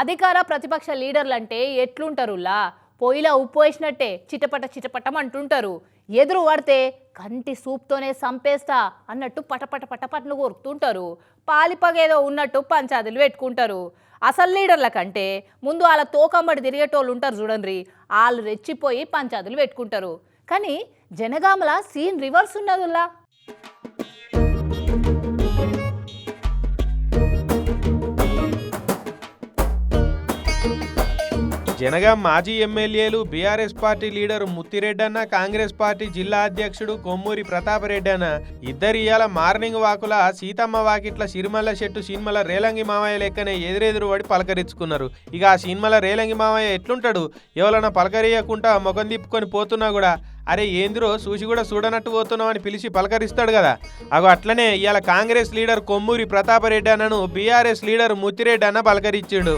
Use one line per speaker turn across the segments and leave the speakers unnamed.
అధికార ప్రతిపక్ష లీడర్లంటే ఎట్లుంటారులా పొయ్యిలో ఉప్పు వేసినట్టే చిటపట చిటపటం అంటుంటారు. ఎదురు పడితే కంటి సూప్తోనే సంపేస్తా అన్నట్టు పటపట పటపట్లు కొరుకుతుంటారు. పాలిపగేదో ఉన్నట్టు పంచాదులు పెట్టుకుంటారు. అసలు లీడర్ల కంటే ముందు వాళ్ళ తోకంబడి తిరిగేటోళ్ళు ఉంటారు చూడండి వాళ్ళు రెచ్చిపోయి పంచాదులు పెట్టుకుంటారు. కానీ జనగామల సీన్ రివర్స్ ఉన్నదిలా
జనగాం మాజీ ఎమ్మెల్యేలు బీఆర్ఎస్ పార్టీ లీడర్ ముత్తిరెడ్డన్న కాంగ్రెస్ పార్టీ జిల్లా అధ్యక్షుడు కొమ్మూరి ప్రతాపరెడ్డి అన్న ఇద్దరు ఇయాల మార్నింగ్ వాకుల సీతమ్మ వాకిట్ల సిరిమల్ల చెట్టు సినిమల రేలంగి మామయ్య లెక్కనే ఎదురెదురు పడి పలకరించుకున్నారు. ఇక ఆ సినిమల రేలంగి మామయ్య ఎట్లుంటాడు? ఎవరైనా పలకరియకుండా ముఖం తిప్పుకొని పోతున్నా కూడా అరే ఏందిరో చూసి కూడా చూడనట్టు పోతున్నావు అని పిలిచి పలకరిస్తాడు కదా. అగో అట్లనే ఇవాళ కాంగ్రెస్ లీడర్ కొమ్మూరి ప్రతాపరెడ్డి అన్నను బీఆర్ఎస్ లీడర్ ముత్తిరెడ్డి అన్న పలకరించాడు.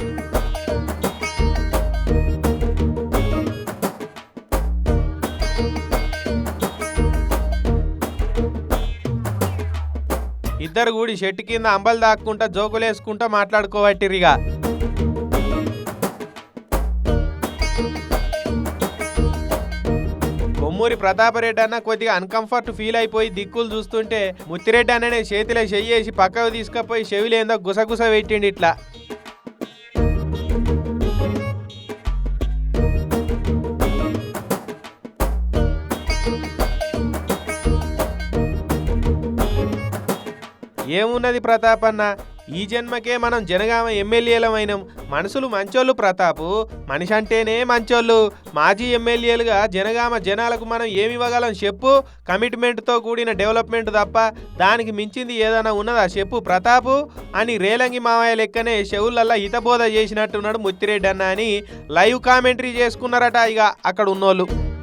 ఇద్దరు కూడి షెట్టు కింద అంబలు దాక్కుంటా జోకులేసుకుంటా మాట్లాడుకోవట్టిరిగా. కొమ్మూరి ప్రతాపరెడ్డి అన్న కొద్దిగా అన్కంఫర్ట్ ఫీల్ అయిపోయి దిక్కులు చూస్తుంటే ముత్తిరెడ్డి అన్ననే చేతిలో చెయ్యేసి పక్కకు తీసుకుపోయి చెవిలేందో గుసగుస పెట్టిండి ఇట్లా. ఏమున్నది ప్రతాప్ అన్న? ఈ జన్మకే మనం జనగామ ఎమ్మెల్యేలమైనం. మనుషులు మంచోళ్ళు ప్రతాపు మనిషి అంటేనే మంచోళ్ళు. మాజీ ఎమ్మెల్యేలుగా జనగామ జనాలకు మనం ఏమి ఇవ్వగలం చెప్పు? కమిట్మెంట్తో కూడిన డెవలప్మెంట్ తప్ప దానికి మించింది ఏదైనా ఉన్నదా చెప్పు ప్రతాపు? అని రేలంగి మావయ్య లెక్కనే చెవులల్లా హితబోధ చేసినట్టున్నాడు ముత్తిరెడ్డి అన్న అని లైవ్ కామెంటరీ చేసుకున్నారట ఇక అక్కడ ఉన్నోళ్ళు.